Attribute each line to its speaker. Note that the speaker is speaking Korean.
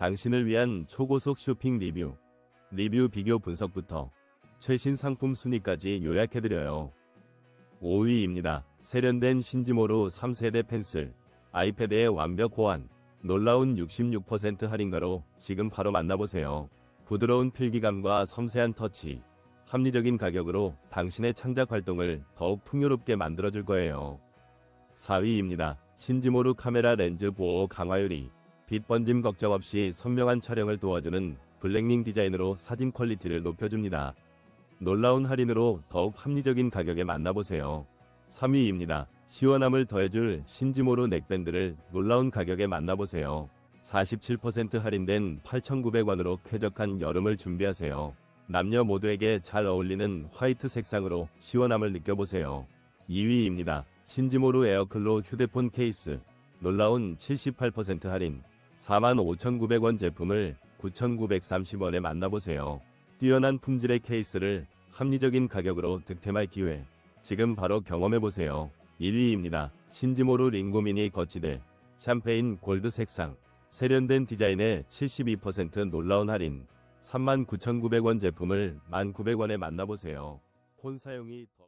Speaker 1: 당신을 위한 초고속 쇼핑 리뷰, 리뷰 비교 분석부터 최신 상품 순위까지 요약해드려요. 5위입니다. 세련된 신지모로 3세대 펜슬, 아이패드의 완벽 호환, 놀라운 66% 할인가로 지금 바로 만나보세요. 부드러운 필기감과 섬세한 터치, 합리적인 가격으로 당신의 창작 활동을 더욱 풍요롭게 만들어줄 거예요. 4위입니다. 신지모루 카메라 렌즈 보호 강화유리, 빛 번짐 걱정 없이 선명한 촬영을 도와주는 블랙링 디자인으로 사진 퀄리티를 높여줍니다. 놀라운 할인으로 더욱 합리적인 가격에 만나보세요. 3위입니다. 시원함을 더해줄 신지모루 넥밴드를 놀라운 가격에 만나보세요. 47% 할인된 8,900원으로 쾌적한 여름을 준비하세요. 남녀 모두에게 잘 어울리는 화이트 색상으로 시원함을 느껴보세요. 2위입니다. 신지모루 에어클로 휴대폰 케이스. 놀라운 78% 할인. 45,900원 제품을 9,930원에 만나보세요. 뛰어난 품질의 케이스를 합리적인 가격으로 득템할 기회. 지금 바로 경험해보세요. 1위입니다. 신지모루 링고미니 거치대. 샴페인 골드 색상. 세련된 디자인에 72% 놀라운 할인. 39,900원 제품을 1,900원에 만나보세요. 폰 사용이 더...